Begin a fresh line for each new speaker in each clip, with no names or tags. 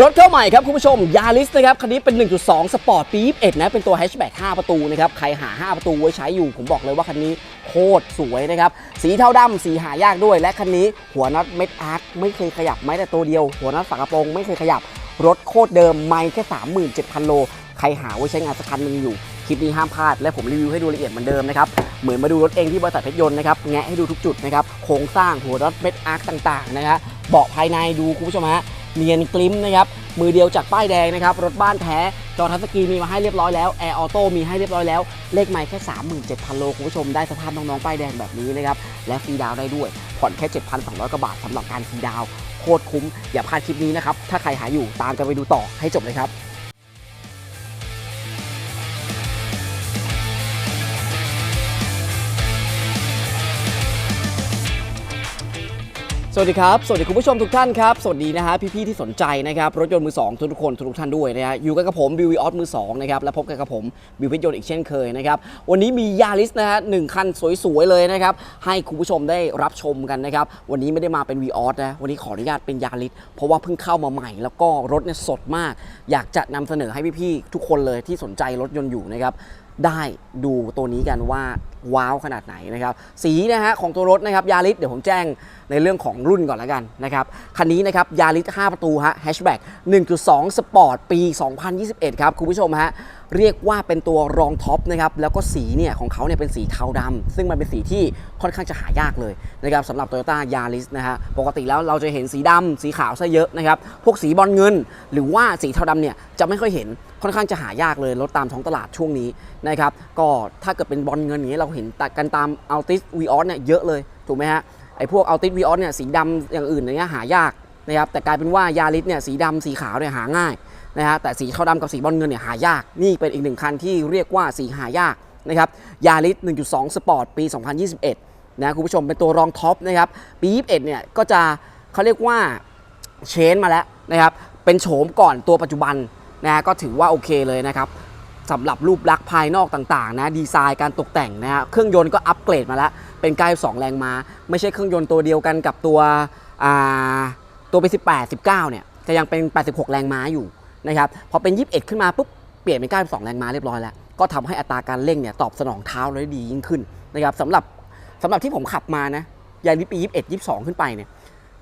รถเข้าใหม่ครับคุณผู้ชมยาริสนะครับคันนี้เป็น 1.2 สปอร์ตปี21นะ เป็นตัวแฮชแบ็ก5ประตูนะครับ ใครหา 5 ประตูไว้ใช้อยู่ ผมบอกเลยว่าคันนี้โคตรสวยนะครับ สีเทาดำสีหายากด้วย และคันนี้หัวน็อตเม็ดอาร์คไม่เคยขยับแม้แต่ตัวเดียว หัวน็อตฝากระโปรงไม่เคยขยับ รถโคตรเดิมไม่แค่ 37,000 โล ใครหาไว้ใช้งานสักคันหนึ่งอยู่ คลิปนี้ห้ามพลาด และผมรีวิวให้ดูละเอียดเหมือนเดิมนะครับ เหมือนมาดูรถเองที่บริษัทเพชรยนต์นะครับ แงะให้ดูทุกจุดนะครับ โครงสร้างหัวรถเม็ดอาร์คต่างๆนะครับเบาะภายในดูคุณผู้ชมฮะ เนียนกลิ้มนะครับมือเดียวจากป้ายแดงนะครับรถบ้านแท้จอทัสกีมีมาให้เรียบร้อยแล้วแอร์ออโต้มีให้เรียบร้อยแล้ว เลขไมล์แค่ 37,000 โลคุณผู้ชมได้สภาพน้องๆป้ายแดงแบบนี้นะครับและฟรีดาวได้ด้วย ผ่อนแค่ 7,200กว่าบาทสำหรับการฟรีดาวโคตรคุ้มอย่าพลาดคลิปนี้นะครับถ้าใครหาอยู่ตามกันไปดูต่อให้จบเลยครับ สวัสดีครับ สวัสดีคุณผู้ชมทุกท่านครับ สวัสดีนะฮะพี่ๆที่สนใจนะครับรถยนต์มือ 2 ทุกๆคนทุกท่านด้วยนะฮะอยู่กับผมบิววีออสมือ2นะครับและพบกันกับผมบิวพชรยนต์อีกเช่นเคยนะครับวันนี้มียาริสนะฮะหนึ่งคันสวยๆเลยนะครับให้คุณผู้ชมได้รับชมกันนะครับวันนี้ไม่ได้มาเป็นวีออสนะวันนี้ขออนุญาตเป็นยาริสเพราะว่าเพิ่งเข้ามาใหม่ แล้วก็รถเนี่ยสดมาก อยากจะนำเสนอให้พี่ๆทุกคนเลยที่สนใจรถยนต์อยู่นะครับได้ดูตัวนี้กันว่าว้าวขนาดไหนนะครับสีนะฮะของตัวรถนะครับยาริสเดี๋ยวผมแจ้งในเรื่องของรุ่นก่อนแล้วกันนะครับคันนี้นะครับยาริส5ประตูฮะแฮชแบ็ก1.2 สปอร์ตปี 2021 ครับคุณผู้ชมฮะ เรียกว่าเป็นตัวรองท็อปนะครับแล้วก็สีเนี่ยของเขาเนี่ยเป็นสีเทาดำซึ่งมันเป็นสีที่ค่อนข้างจะหายากเลยนะครับสำหรับ Toyota Yaris นะฮะปกติแล้วเราจะเห็นสีดำสีขาวซะเยอะนะครับพวกสีบอลเงิน หรือว่าสีเทาดำเนี่ยจะไม่ค่อยเห็นค่อนข้างจะหายากเลยรถตามท้องตลาดช่วงนี้นะครับก็ถ้าเกิดเป็นบอลเงินอย่างนี้เราเห็นตัดกันตามอัลติสวีออสเนี่ยเยอะเลยถูกไหมฮะไอ้พวกอัลติสวีออสเนี่ยสีดำอย่างอื่นอย่างเงี้ยหายากนะครับแต่กลายเป็นว่ายาริสเนี่ยสีดำสีขาวเนี่ยหาง่าย นะฮะแต่สีเทาดำกับสีบอลเงินเนี่ยหายาก นี่เป็นอีกหนึ่งคันที่เรียกว่าสีหายากนะครับยาริส1.2 สปอร์ตปี 2021 นะคุณผู้ชมเป็นตัวรองท็อปนะครับปี 21 เนี่ยก็จะเขาเรียกว่าเชนมาแล้วนะครับเป็นโฉมก่อนตัวปัจจุบันนะก็ถือว่าโอเคเลยนะครับสำหรับรูปลักษณ์ภายนอกต่างๆนะดีไซน์การตกแต่งนะฮะเครื่องยนต์ก็อัปเกรดมาแล้ว เป็น9 2แรงม้า ไม่ใช่เครื่องยนต์ตัวเดียวกันกับตัวตัวเป็น18 19 เนี่ยจะยังเป็น 86 แรงม้าอยู่ นะครับพอเป็น 21 ขึ้นมาปุ๊บเปลี่ยนเป็น92แรงม้าเรียบร้อยแล้วก็ทำให้อัตราการเร่งเนี่ยตอบสนองเท้าเราได้ดียิ่งขึ้นนะครับสำหรับสำหรับที่ผมขับมานะยาริปี 21 22 ขึ้นไปเนี่ย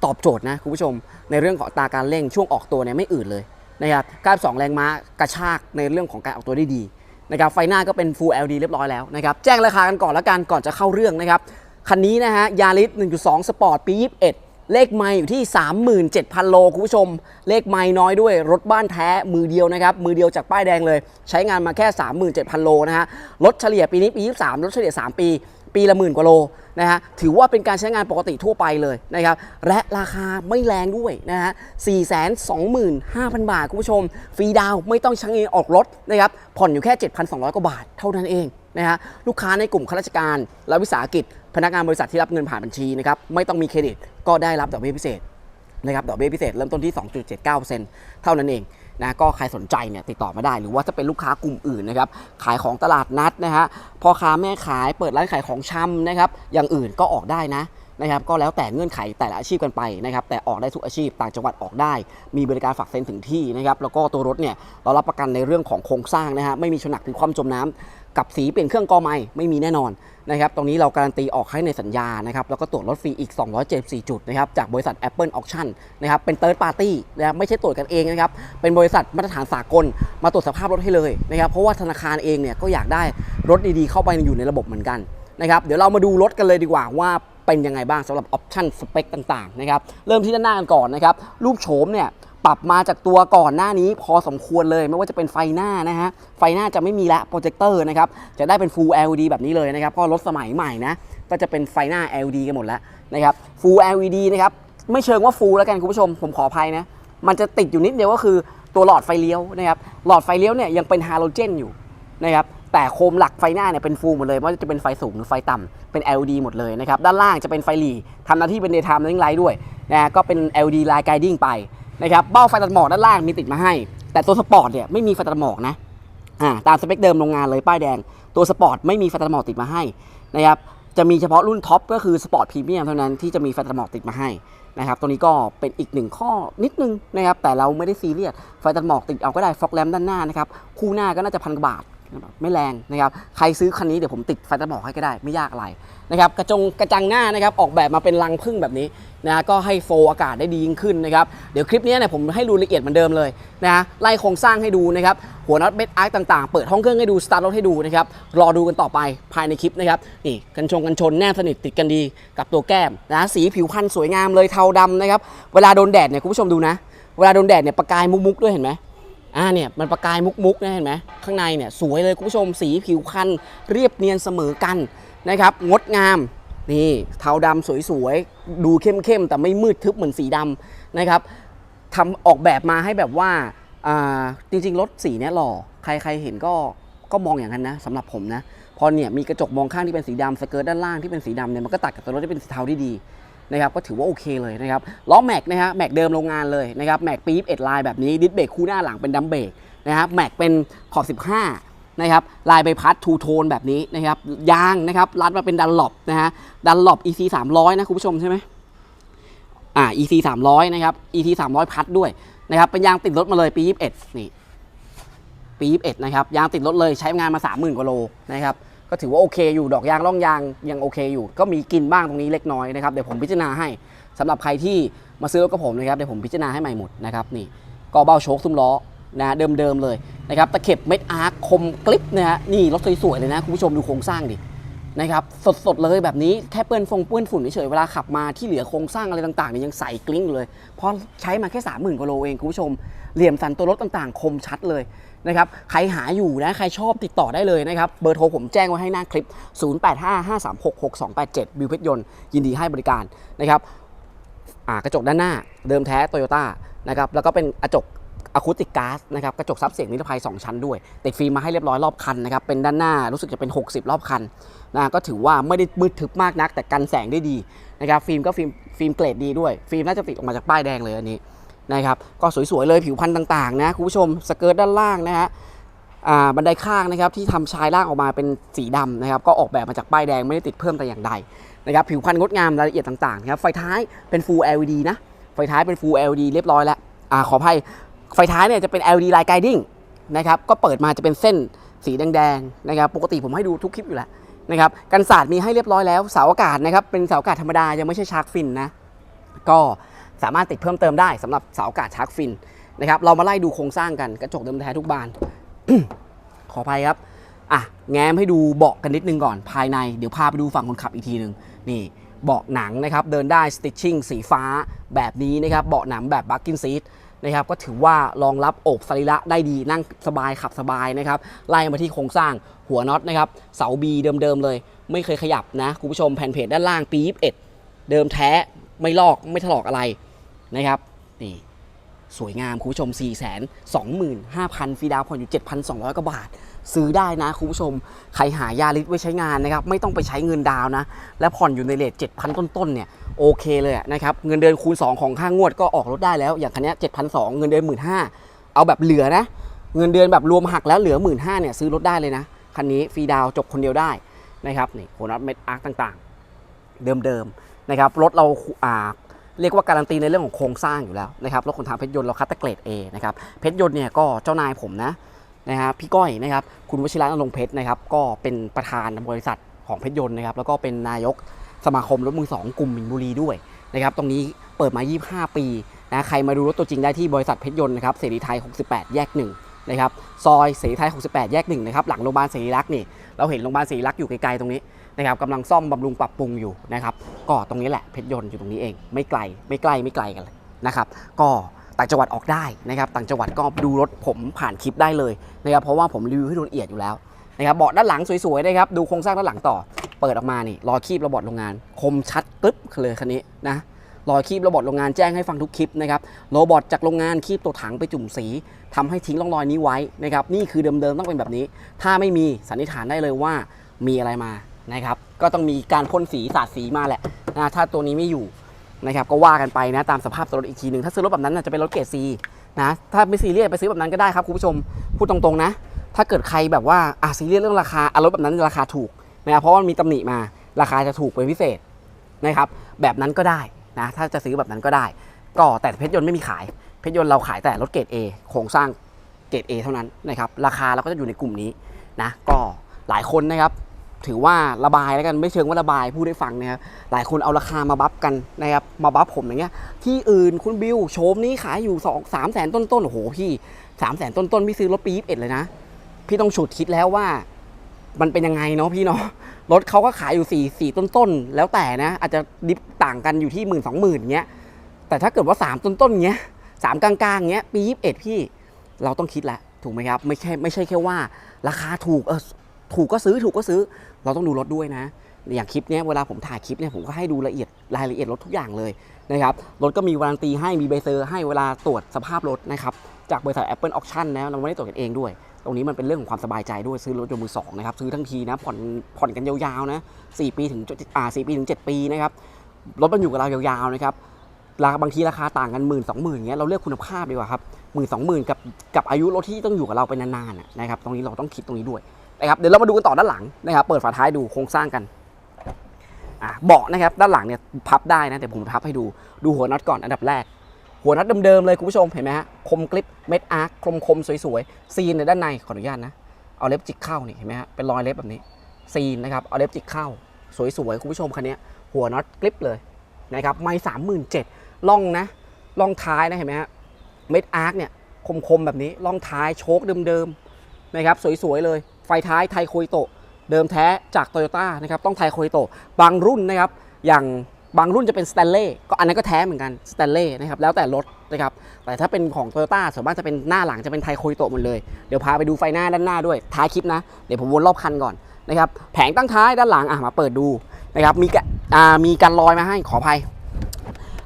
ตอบโจทย์นะคุณผู้ชม ในเรื่องของอัตราการเร่งช่วงออกตัวเนี่ยไม่อืดเลยนะครับ92แรงม้ากระชากในเรื่องของการออกตัวได้ดีนะครับไฟหน้าก็เป็น Full LED เรียบร้อยแล้วนะครับแจ้งราคากันก่อนแล้วกันก่อนจะเข้าเรื่องนะครับคันนี้นะฮะยาริส1.2 สปอร์ตปี 21 เลขไม่อยู่ที่ 37,000 โลคุณผู้ชม เลขไม่น้อยด้วยรถบ้านแท้มือเดียวนะครับ มือเดียวจากป้ายแดงเลย ใช้งานมาแค่ 37,000 โลนะฮะรถเฉลี่ยปีนี้ปี 23 รถเฉลี่ย 3 ปี ปีละหมื่นกว่าโลนะฮะถือว่าเป็นการใช้งานปกติทั่วไปเลยนะครับและราคาไม่แรงด้วยนะฮะ425,000 บาท คุณผู้ชม ฟรีดาวไม่ต้องใช้เงินออกรถนะครับผ่อนอยู่แค่ 7,200 กว่าบาทเท่านั้นเองนะฮะลูกค้าในกลุ่มข้าราชการ และวิสาหกิจ พนักงานบริษัทที่รับเงินผ่านบัญชีนะครับไม่ต้องมีเครดิตก็ได้รับดอกเบี้ยพิเศษนะครับดอกเบี้ยพิเศษเริ่มต้นที่ 2.79%เท่านั้นเอง นะก็ใครสนใจเนี่ยติดต่อมาได้ หรือว่าถ้าเป็นลูกค้ากลุ่มอื่นนะครับขายของตลาดนัดนะฮะพ่อค้าแม่ขายเปิดร้านขายของชำนะครับอย่างอื่นก็ออกได้นะนะครับก็แล้วแต่เงื่อนไขแต่ละอาชีพกันไปนะครับแต่ออกได้ทุกอาชีพต่างจังหวัดออกได้ มีบริการฝากเซ็นถึงที่นะครับแล้วก็ตัวรถเนี่ยเรารับประกันในเรื่องของโครงสร้างนะฮะไม่มีชนหนักถึงความจมน้ำกับสีเปลี่ยนเครื่องกอไม้ไม่มีแน่นอน นะครับตรงนี้เราการันตีออกให้ในสัญญานะครับแล้วก็ตรวจรถฟรีอีก 274 จุดนะครับจากบริษัท Apple Auction นะครับเป็น Third Party นะครับไม่ใช่ตรวจกันเองนะครับเป็นบริษัทมาตรฐานสากลมาตรวจสภาพรถให้เลยนะครับเพราะว่าธนาคารเองเนี่ยก็อยากได้รถดีๆ เข้าไปอยู่ในระบบเหมือนกันนะครับเดี๋ยวเรามาดูรถกันเลยดีกว่าว่าเป็นยังไงบ้างสำหรับออปชั่นสเปคต่างๆนะครับเริ่มที่ด้านหน้ากันก่อนนะครับรูปโฉมเนี่ย ปรับมาจากตัวก่อนหน้านี้พอสมควรเลยไม่ว่าจะเป็นไฟหน้านะฮะไฟหน้าจะไม่มีละโปรเจคเตอร์นะครับจะได้เป็น Full LED แบบนี้เลยนะครับเพราะรถสมัยใหม่นะก็จะเป็นไฟหน้า LED กันหมดแล้วนะครับ Full LED นะครับไม่เชิงว่า Full แล้วกันคุณผู้ชม ผมขออภัยนะมันจะติดอยู่นิดเดียวก็คือตัวหลอดไฟเลี้ยวนะครับหลอดไฟเลี้ยวเนี่ยยังเป็นฮาโลเจนอยู่นะครับแต่โคมหลักไฟหน้าเนี่ยเป็นฟูลหมดเลยไม่ว่าจะเป็นไฟสูงหรือไฟต่ำเป็น LED หมดเลยนะครับด้านล่างจะเป็นไฟหลีทำหน้าที่เป็น daytime running light ด้วยนะก็เป็น LED light guiding ไป นะครับเบ้าไฟตัดหมอกด้านล่างมีติดมาให้ แต่ตัวสปอร์ตเนี่ยไม่มีไฟตัดหมอกนะอ่าตามสเปคเดิมโรงงานเลยป้ายแดง ตัวสปอร์ตไม่มีไฟตัดหมอกติดมาให้นะครับจะมีเฉพาะรุ่นท็อปก็คือสปอร์ตพรีเมียมเท่านั้นที่จะมีไฟตัดหมอกติดมาให้นะครับตัวนี้ก็เป็นอีกหนึ่งข้อนิดนึงนะครับแต่เราไม่ได้ซีเรียสไฟตัดหมอกติดเอาก็ได้ฟอกแลมด้านหน้านะครับคู่หน้าก็น่าจะพันกว่าบาท ไม่แรงนะครับใครซื้อคันนี้เดี๋ยวผมติดไฟตัดหมอกให้ก็ได้ไม่ยากอะไรนะครับกระจงกระจังหน้านะครับออกแบบมาเป็นรังพึ่งแบบนี้นะก็ให้โฟลอากาศได้ดียิ่งขึ้นนะครับเดี๋ยวคลิปนี้เนี่ยผมให้ดูละเอียดเหมือนเดิมเลยนะไล่โครงสร้างให้ดูนะครับหัวน็อตเบสอาร์ต่างๆ เปิดห้องเครื่องให้ดูสตาร์ทรถให้ดูนะครับรอดูกันต่อไปภายในคลิปนะครับนี่กันชงกันชนแนบสนิทติดกันดีกับตัวแก้มนะสีผิวพรรณสวยงามเลยเทาดำนะครับเวลาโดนแดดเนี่ยคุณผู้ชมดูนะ เวลาโดนแดดเนี่ยประกายมุกๆด้วยเห็นไหม อ่าเนี่ยมันประกายมุกๆนะเห็นไหมข้างในเนี่ยสวยเลยคุณผู้ชมสีผิวพรรณเรียบเนียนเสมอกันนะครับงดงามนี่เทาดำสวยๆ ดูเข้มๆ แต่ไม่มืดทึบเหมือนสีดำนะครับทำออกแบบมาให้แบบว่าอ่าจริงๆ รถสีเนี่ยหล่อใครๆเห็นก็ก็มองอย่างนั้นนะสำหรับผมนะพอเนี่ยมีกระจกมองข้างที่เป็นสีดำสเกิร์ตด้านล่างที่เป็นสีดำเนี่ยมันก็ตัดกับตัวรถที่เป็นสีเทาที่ดี นะครับก็ถือว่าโอเคเลยนะครับล้อแม็กนะฮะแม็กเดิมโรงงานเลยนะครับแม็กปี๊บเอ็ดลายแบบนี้ดิสเบรกคู่หน้าหลังเป็นดัมเบรกนะครับแม็กเป็นขอบ 15นะครับลายใบพัดทูโทนแบบนี้นะครับยางนะครับรัดมาเป็นดันหลบนะฮะดันหลบ EC 300นะคุณผู้ชมใช่ไหมอ่า EC 300นะครับ EC 300พัดด้วยนะครับเป็นยางติดรถมาเลยปี 21นี่ปี 21นะครับยางติดรถเลยใช้งานมา 30,000กว่าโลนะครับ ก็ถือว่าโอเคอยู่ดอกยางร่องยางยังโอเคอยู่ ก็มีกินบ้างตรงนี้เล็กน้อยนะครับเดี๋ยวผมพิจารณาให้สำหรับใครที่มาซื้อรถกับผมนะครับเดี๋ยวผมพิจารณาให้ใหม่หมดนะครับนี่ก็เบ้าโชคซุ้มล้อนะเดิมๆเลยนะครับตะเข็บเม็ดอาร์คคมกลิปนะฮะนี่รถสวยๆเลยนะคุณผู้ชมดูโครงสร้างดินะครับสดๆเลยแบบนี้แค่เปื้อนฟงเปื้อนฝุ่นเฉยๆเวลาขับมาที่เหลือโครงสร้างอะไรต่างๆเนี่ยยังใสกลิ้งเลยเพราะใช้มาแค่ 30,000กว่าโลเองคุณผู้ชมเหลี่ยมสันตัวรถต่างๆ คมชัดเลย นะครับ ใครหาอยู่นะ ใครชอบติดต่อได้เลยนะครับ เบอร์โทรผมแจ้งไว้ให้หน้าคลิป 0855366287บิวเพชรยนต์ ยินดีให้บริการนะครับกระจกด้านหน้าเดิมแท้โตโยต้านะครับ แล้วก็เป็นกระจกอะคูติกกาซนะครับ กระจกซับเสียงนิรภัย 2 ชั้นด้วย ติดฟิล์มมาให้เรียบร้อยรอบคันนะครับ เป็นด้านหน้ารู้สึกจะเป็น 60 รอบคันนะก็ถือว่าไม่ได้มืดทึบมากนัก แต่กันแสงได้ดีนะครับ ฟิล์มก็ฟิล์มฟิล์มเกรดดีด้วย ฟิล์มน่าจะติดออกมาจากป้ายแดงเลยอันนี้ นะครับก็สวยๆเลยผิวพรรณต่างๆนะคุณผู้ชมสเกิร์ตด้านล่างนะฮะบันไดข้างนะครับที่ทำชายล่างออกมาเป็นสีดำนะครับก็ออกแบบมาจากป้ายแดงไม่ได้ติดเพิ่มแต่อย่างใดนะครับผิวพรรณงดงามรายละเอียดต่างๆนะครับไฟท้ายเป็น Full LED นะไฟท้ายเป็น Full LED เรียบร้อยแล้วอ่าขออภัยไฟท้ายเนี่ยจะเป็น LED Light Guiding นะครับก็เปิดมาจะเป็นเส้นสีแดงๆนะครับปกติผมให้ดูทุกคลิปอยู่แล้วนะครับกันศาสตร์มีให้เรียบร้อยแล้วเสาอากาศนะครับเป็นเสาอากาศธรรมดายังไม่ใช่ชาร์กฟินนะก็ สามารถติดเพิ่มเติมได้สำหรับเสาอากาศชาร์กฟินนะครับเรามาไล่ดูโครงสร้างกันกระจกเดิมแท้ทุกบาน ขออภัยครับอะแง้มให้ดูเบาะกันนิดนึงก่อนภายในเดี๋ยวพาไปดูฝั่งคนขับอีกทีหนึ่งนี่เบาะหนังนะครับเดินได้สติชชิ่งสีฟ้าแบบนี้นะครับเบาะหนังแบบบักกินซีทนะครับก็ถือว่ารองรับอกสรีระได้ดีนั่งสบายขับสบายนะครับไล่มาที่โครงสร้างหัวน็อตนะครับเสาบีเดิมๆเลย ไม่เคยขยับนะคุณผู้ชมแผ่นเพจด้านล่างปี21เดิมแท้ไม่ลอกไม่ถลอกอะไร นะครับนี่สวยงามคุณผู้ชม 4 2 5 0 0 0 ฟรีดาวผ่อนอยู่ 7,200 กว่าบาท ซื้อได้นะคุณผู้ชม ใครหายาลิสไว้ใช้งานนะครับ ไม่ต้องไปใช้เงินดาวนะ และผ่อนอยู่ในเลท7,000 ต้นๆเนี่ย โอเคเลยนะครับ เงินเดือนคูณ 2 ของค่างวดก็ออกรถได้แล้ว อย่างคันนี้7,200 เงินเดือน 15,000 เอาแบบเหลือนะ เงินเดือนแบบรวมหักแล้วเหลือ 15,000เนี่ยซื้อรถได้เลยนะ คันนี้ฟรีดาวจบคนเดียวได้นะครับนี่โคนัทเม็ดอาร์คต่างๆ เดิมๆนะครับรถเราอ่า เรียกว่าการันตีในเรื่องของโครงสร้างอยู่แล้วนะครับรถคนทางเพชรยนต์เราคัดต่เกรด A นะครับเพชรยนต์เนี่ยก็เจ้านายผมนะนะฮะพี่ก้อยนะครับคุณวชิระนรงเพชรนะครับก็เป็นประธานบริษัทของเพชรยนต์นะครับแล้วก็เป็นนายกสมาคมรถมือสองกลุ่มมินบุรีด้วยนะครับตรงนี้เปิดมา 25 ปีนะใครมาดูรถตัวจริงได้ที่บริษัทเพชรยนต์นะครับเสรีไทย 68 แยก1นะครับซอยเสรีไทย 68 แยก1นะครับหลังโรงพยาบาลเสรีรักษ์นี่เราเห็นโรงพยาบาลเสรีรักษ์อยู่ไกลๆตรงนี้ นะครับกำลังซ่อมบำรุงปรับปรุงอยู่นะครับก็ตรงนี้แหละเพชรยนต์อยู่ตรงนี้เอง ไม่ไกลไม่ใกล้ไม่ไกลกันเลยนะครับก็ต่างจังหวัดออกได้นะครับต่างจังหวัดก็ดูรถผมผ่านคลิปได้เลยนะครับเพราะว่าผมรีวิวให้ละเอียดอยู่แล้วนะครับเบาะด้านหลังสวยๆนะครับดูโครงสร้างด้านหลังต่อ เปิดออกมานี่รอคีบระบอดโรงงาน คมชัดปึ๊บเลยคันนี้นะรอคีบระบอดโรงงานแจ้งให้ฟังทุกคลิปนะครับโรบอทจากโรงงานคีบตัวถังไปจุ่มสีทำให้ทิ้งร่องรอยนี้ไว้นะครับนี่คือเดิมๆต้องเป็นแบบนี้ ถ้าไม่มีสันนิษฐานได้เลยว่ามีอะไรมา นะครับ ก็ต้องมีการพ่นสีสาดสีมาแหละนะถ้าตัวนี้ไม่อยู่นะครับก็ว่ากันไปนะตามสภาพรถอีกทีหนึ่งถ้าซื้อรถแบบนั้นจะเป็นรถเกรดซีนะถ้าไม่ซีเรียสไปซื้อแบบนั้นก็ได้ครับคุณผู้ชมพูดตรงๆนะ ถ้าเกิดใครแบบว่าอะซีเรียสเรื่องราคาอะรถแบบนั้นราคาถูกนะเพราะว่ามันมีตำหนิมาราคาจะถูกเป็นพิเศษนะครับ แบบนั้นก็ได้นะถ้าจะซื้อแบบนั้นก็ได้ ก็แต่เพชรยนต์ไม่มีขายเพชรยนต์เราขายแต่รถเกรด A โครงสร้างเกรด A เท่านั้นนะครับราคาเราก็จะอยู่ในกลุ่มนี้นะก็หลายคนนะครับ ถือว่าระบายแล้วกันไม่เชิงว่าระบายพูดให้ฟังนะครับหลายคนเอาราคามาบัฟกันนะครับมาบัฟผมอย่างเงี้ยที่อื่นคุณบิวโชมนี้ขายอยู่2 3แสนต้นๆโอ้โหพี่3แสนต้นๆพี่ซื้อรถปี21เลยนะ พี่ต้องฉุดคิดแล้วว่ามันเป็นยังไงเนาะพี่เนาะรถเขาก็ขายอยู่4 4ต้นๆ แล้วแต่นะ อาจจะดิฟต่างกันอยู่ที่หมื่นสองหมื่นเงี้ยแต่ถ้าเกิดว่า 3 ต้นๆเงี้ยสามกลางๆเงี้ยปี21พี่เราต้องคิดแหละถูกไหมครับ ไม่ใช่ไม่ใช่แค่ว่า ราคาถูกเออถูกก็ซื้อถูกก็ซื้อ เราต้องดูรถด้วยนะ อย่างคลิปเนี้ยเวลาผมถ่ายคลิปเนี่ยผมก็ให้ดูละเอียดรายละเอียดรถทุกอย่างเลยนะครับรถก็มีวารันตีให้มีใบเซอร์ให้เวลาตรวจสภาพรถนะครับจากบริษัท Apple Auction นะเราไม่ได้ตรวจกันเองด้วย ตรงนี้มันเป็นเรื่องของความสบายใจด้วยซื้อรถยนต์มือสองนะครับซื้อทั้งทีนะผ่อนผ่อนกันยาวๆนะ4ปีถึงอ่า4ปีถึง 7 ปีนะครับรถมันอยู่กับเรายาวๆนะครับราคาบางทีราคาต่างกันหมื่นสองหมื่นเงี้ยเราเลือกคุณภาพดีกว่าครับหมื่นสองหมื่นกับกับอายุรถที่ต้องอยู่กับเราไปนานๆนะครับตรงนี้เราต้องคิดตรงนี้ด้วย นะครับเดี๋ยวเรามาดูกันต่อด้านหลังนะครับเปิดฝาท้ายดูโครงสร้างกันเบาะนะครับด้านหลังเนี่ยพับได้นะเดี๋ยวผมพับให้ดูดูหัวน็อตก่อนอันดับแรก หัวน็อตเดิมๆเลยคุณผู้ชมเห็นไหมฮะคมกริปเม็ดอาร์คคมคมๆสวยๆซีนในด้านในขออนุญาตนะเอาเล็บจิกเข้านี่เห็นไหมฮะเป็นรอยเล็บแบบนี้ซีนนะครับเอาเล็บจิกเข้าสวยๆคุณผู้ชมคันนี้หัวน็อตกริปเลยนะครับไม่สามหมื่นเจ็ดล่องนะล่องท้ายนะเห็นไหมฮะเม็ดอาร์คเนี่ยคมๆแบบนี้ล่องท้ายโชคเดิมๆนะครับสวยๆเลย ฟท้ายไทโคยโตะเดิมแท้จากโตโยต้านะครับต้องไทโคยโตะบางรุ่นนะครับอย่างบางรุ่นจะเป็นสแตนเล่ก็อันนั้นก็แท้เหมือนกันสแตนเล่นะครับแล้วแต่รถนะครับแต่ถ้าเป็นของโตโยต้าส่วนมากจะเป็นหน้าหลังจะเป็นไทโคยโตะหมดเลย เดี๋ยวพาไปดูไฟหน้าด้านหน้าด้วยท้ายคลิปนะ เดี๋ยวผมวนรอบคันก่อนนะครับแผงตั้งท้ายด้านหลังอะมาเปิดดูนะครับมีกะอ่ามีการลอยมาให้ขออภัย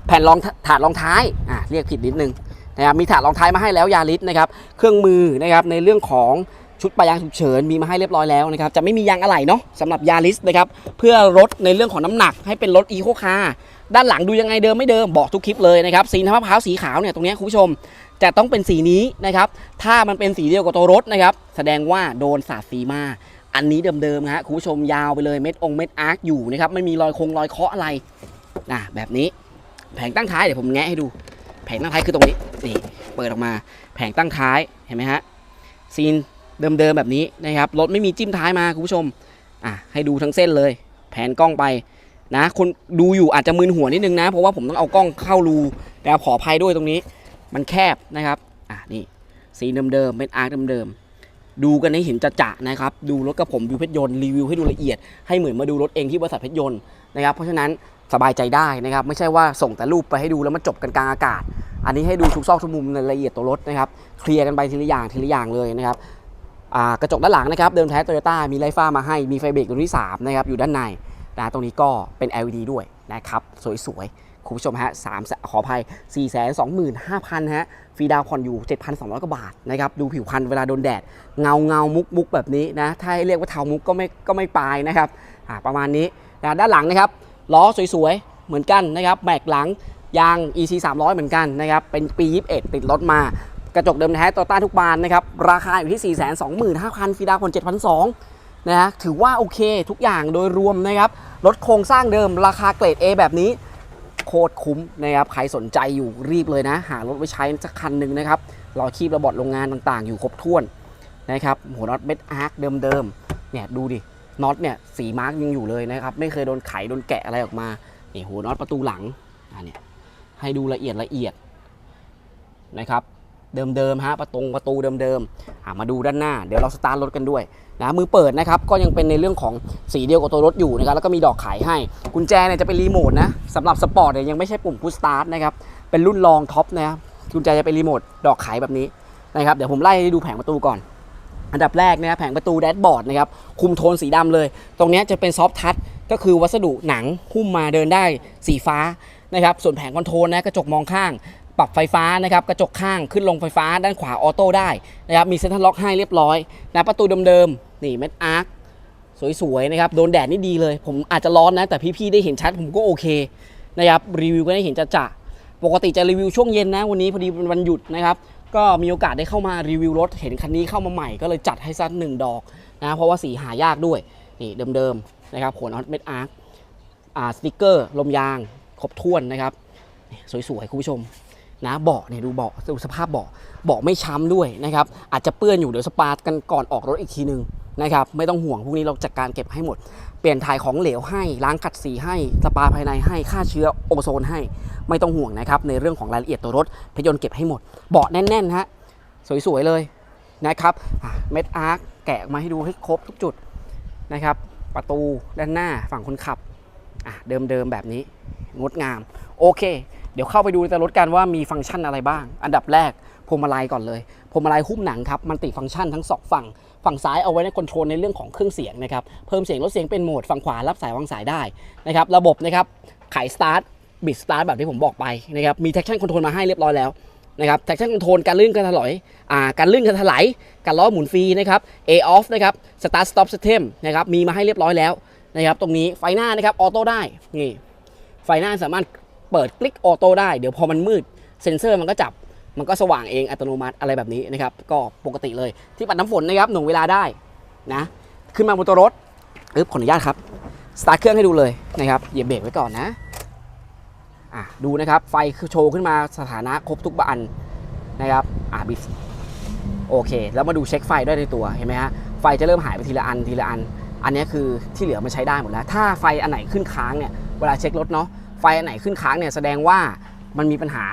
แผ่นรองถาดรองท้ายอะเรียกผิดนิดนึงนะครับมีถาดรองท้ายมาให้แล้วยาริสนะครับเครื่องมือนะครับในเรื่องของ ชุดปะยางฉุกเฉินมีมาให้เรียบร้อยแล้วนะครับจะไม่มียางอะไหล่เนาะสำหรับยาริสนะครับเพื่อลดในเรื่องของน้ำหนักให้เป็นรถอีโคคาร์ด้านหลังดูยังไงเดิมไม่เดิมบอกทุกคลิปเลยนะครับสีน้ำมะพร้าวสีขาวเนี่ยตรงนี้คุณผู้ชมจะต้องเป็นสีนี้นะครับถ้ามันเป็นสีเดียวกับตัวรถนะครับแสดงว่าโดนสาดสีมาอันนี้เดิมๆฮะคุณผู้ชมยาวไปเลยเม็ดองเม็ดอาร์คอยู่นะครับไม่มีรอยคงรอยเคาะอะไรนะแบบนี้แผงตั้งท้ายเดี๋ยวผมแงะให้ดู แผงตั้งท้ายคือตรงนี้นี่เปิดออกมาแผงตั้งท้ายเห็นไหมฮะซีน เดิมๆแบบนี้นะครับรถไม่มีจิ้มท้ายมาคุณผู้ชมอะให้ดูทั้งเส้นเลย แผนกล้องไปนะคนดูอยู่อาจจะมึนหัวนิดนึงนะ เพราะว่าผมต้องเอากล้องเข้ารูแล้วขออภัยด้วยตรงนี้ มันแคบนะครับอะนี่สีเดิมๆเป็นอาร์คเดิมๆดูกันให้เห็นจะๆนะครับ ดูรถกับผมวิวเพชรยนต์รีวิวให้ดูละเอียด ให้เหมือนมาดูรถเองที่บริษัทเพชรยนต์นะครับ เพราะฉะนั้นสบายใจได้นะครับ ไม่ใช่ว่าส่งแต่รูปไปให้ดูแล้วมันจบกันกลางอากาศ อันนี้ให้ดูทุกซอกทุกมุมในรายละเอียดตัวรถนะครับ เคลียร์กันไปทีละอย่างทีละอย่างเลยนะครับ กระจกด้านหลังนะครับ เดิมแท้โตโยต้ามีไลฟ้ามาให้มีไฟเบรกตัวที่สามนะครับอยู่ด้านในนะตรงนี้ก็เป็น LED ด้วยนะครับ สวยๆ คุณผู้ชมฮะสามขออภัย 4 2 5 0 0 0 ฮะ ฟรีดาวผ่อนอยู่ 7,200 กว่าบาทนะครับ ดูผิวพรรณเวลาโดนแดด เงาเงามุกมุกแบบนี้นะ ถ้าให้เรียกว่าเทามุกก็ไม่ก็ไม่ปลายนะครับ อ่า ประมาณนี้นะด้านหลังนะครับ ล้อสวยๆ เหมือนกันนะครับแม็กหลังยาง EC 300 เหมือนกันนะครับ เป็นปี 21 ติดรถมา กระจกเดิมแท้ตัวต้าทุกบานนะครับ ราคาอยู่ที่ 425,000ฟีดาวน์ผ่อน7,200นะฮะถือว่าโอเคทุกอย่างโดยรวมนะครับรถโครงสร้างเดิมราคาเกรด A แบบนี้ โคตรคุ้มนะครับ ใครสนใจอยู่รีบเลยนะ หารถไปใช้สักคันหนึ่งนะครับรอคีบระบอดโรงงานต่างๆ อยู่ครบถ้วนนะครับหัวน็อตเม็ดอาร์คเดิมๆเนี่ยดูดิน็อตเนี่ยสีมาร์กยังอยู่เลยนะครับ ไม่เคยโดนไขโดนแกะอะไรออกมานี่หัวน็อตประตูหลังอะเนี่ยให้ดูละเอียดละเอียดนะครับ เดิมๆฮะประตูประตูเดิมๆมาดูด้านหน้า เดี๋ยวเราสตาร์ทรถกันด้วยนะมือเปิดนะครับก็ยังเป็นในเรื่องของสีเดียวกับตัวรถอยู่นะครับแล้วก็มีดอกขายให้กุญแจเนี่ยจะเป็นรีโมทนะสำหรับสปอร์ตเนี่ยยังไม่ใช่ปุ่มพุชสตาร์ทนะครับเป็นรุ่นรองท็อปนะครับกุญแจจะเป็นรีโมทดอกขายแบบนี้นะครับเดี๋ยวผมไล่ให้ดูแผงประตูก่อน อันดับแรกนะแผงประตูแดชบอร์ดนะครับคุมโทนสีดำเลย ตรงนี้จะเป็นซอฟทัชก็คือวัสดุหนังหุ้มมาเดินได้สีฟ้านะครับส่วนแผงคอนโทรลนะกระจกมองข้าง ปรับไฟฟ้านะครับกระจกข้างขึ้นลงไฟฟ้าด้านขวาออโต้ได้นะครับมีเซ็นทรัลล็อกให้เรียบร้อยนะประตูเดิมๆนี่เม็ดอาร์คสวยๆนะครับโดนแดดนี่ดีเลย ผมอาจจะร้อนนะแต่พี่ๆได้เห็นชัดผมก็โอเคนะครับรีวิวก็ได้เห็นจะจะปกติจะรีวิวช่วงเย็นนะวันนี้พอดีเป็นวันหยุดนะครับก็มีโอกาสได้เข้ามารีวิวรถเห็นคันนี้เข้ามาใหม่ก็เลยจัดให้สักหนึ่งดอกนะเพราะว่าสีหายากด้วยนี่เดิมๆนะครับหัวน็อตเม็ดอาร์คสติกเกอร์ลมยาง ครบถ้วนนะครับ สวยๆ คุณผู้ชม นะเบาะเนี่ยดูเบาะดูสภาพเบาะเบาะไม่ช้ำด้วยนะครับอาจจะเปื้อนอยู่เดี๋ยวสปากันก่อนออกรถอีกทีนึงนะครับไม่ต้องห่วงพวกนี้เราจัดการเก็บให้หมด เปลี่ยนถ่ายของเหลวให้ล้างขัดสีให้สปาภายในให้ฆ่าเชื้อโอโซนให้ ไม่ต้องห่วงนะครับในเรื่องของรายละเอียดตัวรถพยนต์เก็บให้หมด เบาะแน่นๆฮะสวยๆเลยนะครับเม็ดอาร์คแกะมาให้ดูให้ครบทุกจุดนะครับประตูด้านหน้าฝั่งคนขับเดิมๆแบบนี้งดงามโอเค เดี๋ยวเข้าไปดูในตัวรถกันว่ามีฟังก์ชันอะไรบ้าง อันดับแรกพวงมาลัยก่อนเลยพวงมาลัยหุ้มหนังครับมันติฟังก์ชันทั้งสองฝั่ง ฝั่งซ้ายเอาไว้ในคอนโทรลในเรื่องของเครื่องเสียงนะครับเพิ่มเสียงลดเสียงเป็นโหมดฝั่งขวารับสายวางสายได้นะครับระบบนะครับไขสตาร์ทบิดสตาร์ทแบบที่ผมบอกไปนะครับมี traction control มาให้เรียบร้อยแล้วนะครับ traction control การลื่นการถลอยอ่าการลื่นการถลายการล้อหมุนฟรีนะครับ A off นะครับ start stop system นะครับมีมาให้เรียบร้อยแล้วนะครับตรงนี้ไฟหน้านะครับออโต้ได้นี่ไฟหน้าสามารถ เปิดคลิกออโต้ได้ เดี๋ยวพอมันมืดเซ็นเซอร์มันก็จับ มันก็สว่างเองอัตโนมัติอะไรแบบนี้นะครับ ก็ปกติเลยที่ปัดน้ำฝนนะครับหน่วงเวลาได้นะ ขึ้นมาบนตัวรถอึ๊บขออนุญาตครับ สตาร์ทเครื่องให้ดูเลยนะครับ เหยียบเบรกไว้ก่อนนะอะดูนะครับ ไฟโชว์ขึ้นมาสถานะครบทุกบันนะครับอะบิดโอเค แล้วมาดูเช็คไฟด้วยในตัวเห็นไหมฮะไฟจะเริ่มหายไปทีละอันทีละอัน อันนี้คือที่เหลือมันใช้ได้หมดแล้ว ถ้าไฟอันไหนขึ้นค้างเนี่ยเวลาเช็ครถเนาะ ฟอันไหนขึ้นค้างเนี่ยแสดงว่ามันมีปัญหา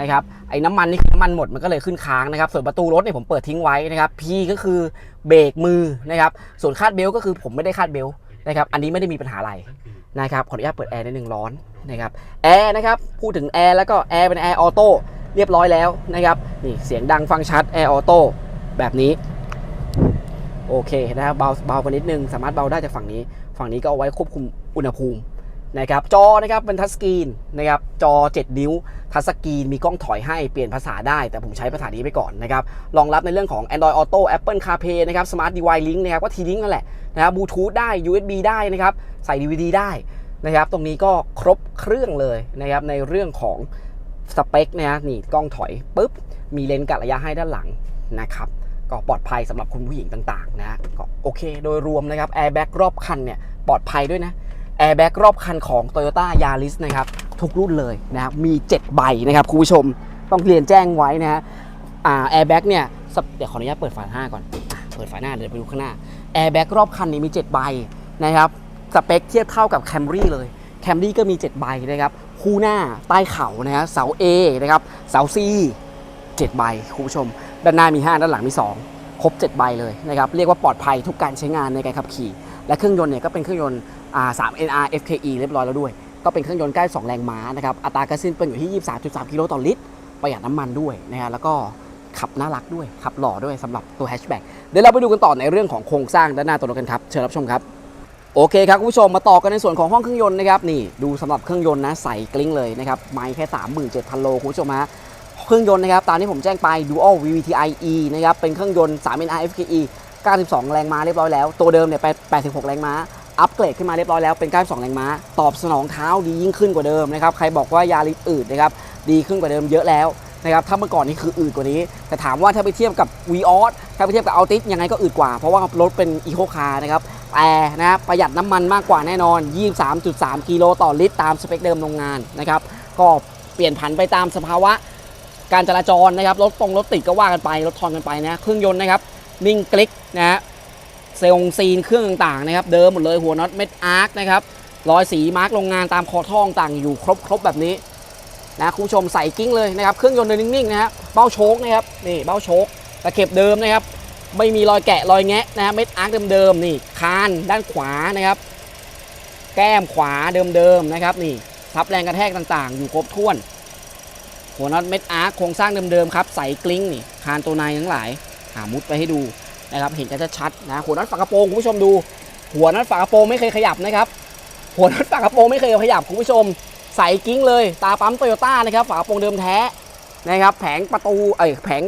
นะครับไอ้น้ำมันนี่คือน้ำมันหมดมันก็เลยขึ้นค้างนะครับ ส่วนประตูรถเนี่ยผมเปิดทิ้งไว้นะครับ P ก็คือเบรกมือนะครับ ส่วนคาดเบลก็คือผมไม่ได้คาดเบลนะครับ อันนี้ไม่ได้มีปัญหาอะไรนะครับขออนุญาตเปิดแอร์นิดนึงร้อนนะครับแอร์นะครับพูดถึงแอร์แล้วก็แอร์เป็นแอร์ออโต้เรียบร้อยแล้วนะครับนี่เสียงดังฟังชัดแอร์ออโต้แบบนี้โอเคนะครับเบาเบาไปนิดนึงสามารถเบาได้จากฝั่งนี้ ฝั่งนี้ก็เอาไว้ควบคุมอุณหภูมิ นะครับจอนะครับเป็นทัชสกรีนนะครับจอ 7 นิ้ว ทัชสกรีนมีกล้องถอยให้เปลี่ยนภาษาได้ แต่ผมใช้ภาษานี้ไปก่อนนะครับรองรับในเรื่องของ Android Auto Apple CarPlay นะครับ Smart Device Link นะครับก็ T-Link นั่นแหละนะครับบลูทูธได้ USB ได้นะครับใส่ DVD ได้นะครับตรงนี้ก็ครบเครื่องเลยนะครับในเรื่องของสเปคนะฮะนี่กล้องถอยปุ๊บมีเลนส์กัดระยะให้ด้านหลังนะครับก็ปลอดภัยสำหรับคุณผู้หญิงต่างๆนะก็โอเค โดยรวมนะครับแอร์แบ็กรอบคันเนี่ยปลอดภัยด้วยนะ แอร์แบ็กรอบคันของ Toyota Yaris นะครับทุกรุ่นเลยนะครับมี 7 ใบนะครับคุณผู้ชมต้องเรียนแจ้งไว้นะฮะแอร์แบ็กเนี่ยเดี๋ยวขออนุญาตเปิดฝาหน้าก่อนเปิดฝาหน้าเดี๋ยวไปดูข้างหน้าแอร์แบ็กรอบคันนี้มี 7 ใบนะครับสเปคเทียบเท่ากับ Camry เลย Camry ก็มี 7 ใบนะครับคู่หน้าใต้เข่านะฮะเสา A นะครับเสา C 7 ใบคุณผู้ชม ด้านหน้ามี 5 ด้านหลังมี 2 ครบ 7 ใบเลยนะครับเรียกว่าปลอดภัยทุกการใช้งานในการขับขี่ และเครื่องยนต์เนี่ยก็เป็นเครื่องยนต์3 NR FKE เรียบร้อยแล้วด้วย ก็เป็นเครื่องยนต์ใกล้ 2 แรงม้านะครับ อัตราการสิ้นเปลืองอยู่ที่ 23.3 กิโลต่อลิตร ประหยัดน้ำมันด้วยนะฮะ แล้วก็ขับน่ารักด้วย ขับหล่อด้วยสำหรับตัวแฮชแบ็กเดี๋ยวเราไปดูกันต่อในเรื่องของโครงสร้างด้านหน้าตัวรถกันครับ เชิญรับชมครับ โอเคครับคุณผู้ชมมาต่อกันในส่วนของห้องเครื่องยนต์นะครับ นี่ดูสำหรับเครื่องยนต์นะใส่กลิ้งเลยนะครับ ไมค์แค่ 37,000 โลคุณผู้ชมฮะ เครื่องยนต์นะครับตามที่ผมแจ้งไป Dual VVTi E นะครับ เป็นเครื่องยนต์3 NR FKE 92 แรงม้าเรียบร้อยแล้ว ตัวเดิมเนี่ยไป86 แรงม้า อัปเกรดขึ้นมาเรียบร้อยแล้วเป็น 92 แรงม้า ตอบสนองเท้าดียิ่งขึ้นกว่าเดิมนะครับ ใครบอกว่ายาลิสอืดนะครับ ดีขึ้นกว่าเดิมเยอะแล้วนะครับ ถ้าเมื่อก่อนนี่คืออืดกว่านี้ แต่ถามว่าถ้าไปเทียบกับ v ีออสถ้าไปเทียบกับ Altis ยังไงก็อืดกว่า เพราะว่ารถเป็นอีโคคาร์นะครับ แต่นะครับประหยัดน้ำมันมากกว่าแน่นอน 23.3 กิโลต่อลิตรตามสเปคเดิมโรงงานนะครับ ก็เปลี่ยนผันไปตามสภาวะการจราจรนะครับ รถตรงรถติดก็ว่ากันไป รถทอนกันไปนะ เครื่องยนต์นะครับ นิ่งกลิกนะฮะเซลล์ซีนเครื่องต่างๆนะครับ เดิมหมดเลยหัวน็อตเม็ดอาร์คนะครับรอยสีมาร์กโรงงานตามคอท่อต่างอยู่ครบครบแบบนี้นะคุณผู้ชมใส่กิ้งเลยนะครับ เครื่องยนต์เดินนิ่งๆนะฮะเบ้าโชคนะครับนี่เบ้าโชคตะเข็บเดิมนะครับ ไม่มีรอยแกะรอยแงะนะฮะเม็ดอาร์คเดิมๆนี่คานด้านขวานะครับ แก้มขวาเดิมๆนะครับนี่ทับแรงกระแทกต่างๆ อยู่ครบถ้วน หัวน็อตเม็ดอาร์คโครงสร้างเดิมๆครับใส่กลิ้งนี่คานตัวในทั้งหลาย หามุดไปให้ดูนะครับ เห็นกันชัดๆนะหัวน็อตฝากระโปรงคุณผู้ชมดู หัวน็อตฝากระโปรงไม่เคยขยับนะครับ หัวน็อตฝากระโปรงไม่เคยขยับคุณผู้ชม ใส่กิ้งเลย ตาปั๊มโตโยต้านะครับ ฝากระโปรงเดิมแท้นะครับ แผงประตู เอ้ย แผง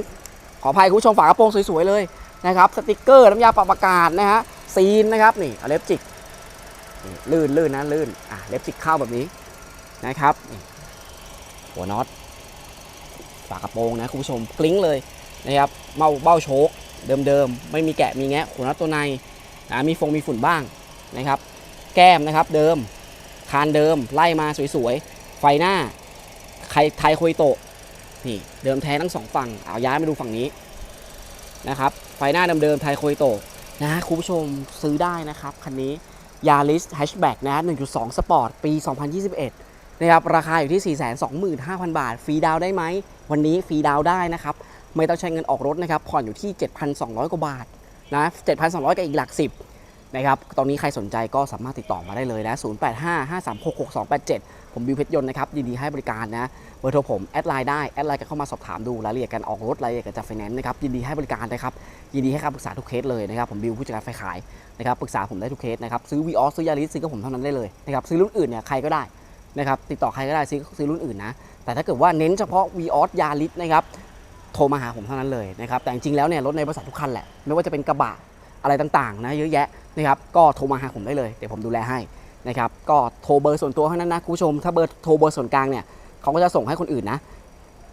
ขออภัยคุณผู้ชมฝากระโปรงสวยๆเลยนะครับ สติกเกอร์น้ำยาปรับอากาศนะฮะ ซีนนะครับ นี่อเล็บจิก ลื่นลื่นนะลื่น อะเล็บจิกเข้าแบบนี้นะครับ หัวน็อตฝากระโปรงนะคุณผู้ชมกลิ้งเลย นะครับเมาเบ้าโชคเดิมๆ ไม่มีแกะมีแงะหัวน็อตตัวในนะมีฟงมีฝุ่นบ้างนะครับ แก้มนะครับเดิม คานเดิมไล่มาสวยๆ ไฟหน้าไไทโคยโตะนี่เดิมแท้ทั้งสองฝั่งเอาย้ายมาดูฝั่งนี้นะครับไฟหน้าเดิมๆไทโคยโตะนะคุณผู้ชมซื้อได้นะครับ คันนี้ยา r ิสแฮชแบ็กนะ 1.2 สปอร์ต ปี 2021 นะครับ ราคาอยู่ที่ 425,000 บาท ฟรีดาวได้ไหม วันนี้ฟรีดาวได้นะครับ ไม่ต้องใช้เงินออกรถนะครับ ผ่อนอยู่ที่ 7,200 กว่าบาทนะ7,200 กับอีกหลัก 10 นะครับ ตอนนี้ใครสนใจก็สามารถติดต่อมาได้เลยนะ 0855366287 ผมบิวเพชรยนต์นะครับ ยินดีให้บริการนะ เบอร์โทรผม แอดไลน์ได้ แอดไลน์กันเข้ามาสอบถามดูรายละเอียดการออกรถรายละเอียดการจัดไฟแนนซ์นะครับ ยินดีให้บริการนะครับ ยินดีให้คำปรึกษาทุกเคสเลยนะครับ ผมบิวผู้จัดการไฟขายนะครับ ปรึกษาผมได้ทุกเคสนะครับ ซื้อวีออสซื้อยาริสซื้อกับผมเท่านั้นได้เลยนะครับ ซื้อรุ่นอื่นเนี่ยใครก็ได้นะครับ ติดต่อใครก็ได้ซื้อซื้อรุ่นอื่นนะ แต่ถ้าเกิดว่าเน้นเฉพาะวีออสยาริสนะครับ โทรมาหาผมเท่านั้นเลยนะครับแต่จริงๆแล้วเนี่ยรถในบริษัททุกคันแหละไม่ว่าจะเป็นกระบะอะไรต่างๆนะเยอะแยะนะครับก็โทรมาหาผมได้เลยเดี๋ยวผมดูแลให้นะครับก็โทรเบอร์ส่วนตัวเท่านั้นนะคุณผู้ชมถ้าเบอร์โทรเบอร์ส่วนกลางเนี่ยเขาก็จะส่งให้คนอื่นนะ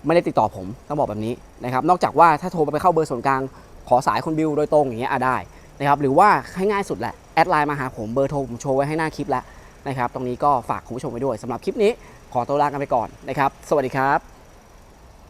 ไม่ได้ติดต่อผมต้องบอกแบบนี้นะครับนอกจากว่าถ้าโทรไปเข้าเบอร์ส่วนกลาง ขอสายคนบิวโดยตรงอย่างเงี้ยอะได้นะครับหรือว่าให้ง่ายสุดแหละแอดไลน์มาหาผมเบอร์โทรผมโชว์ไว้ให้หน้าคลิปแล้วนะครับตรงนี้ก็ฝากคุณผู้ชมไว้ด้วยสำหรับคลิปนี้ขอตัวลากันไปก่อนนะครับ สวัสดีครับ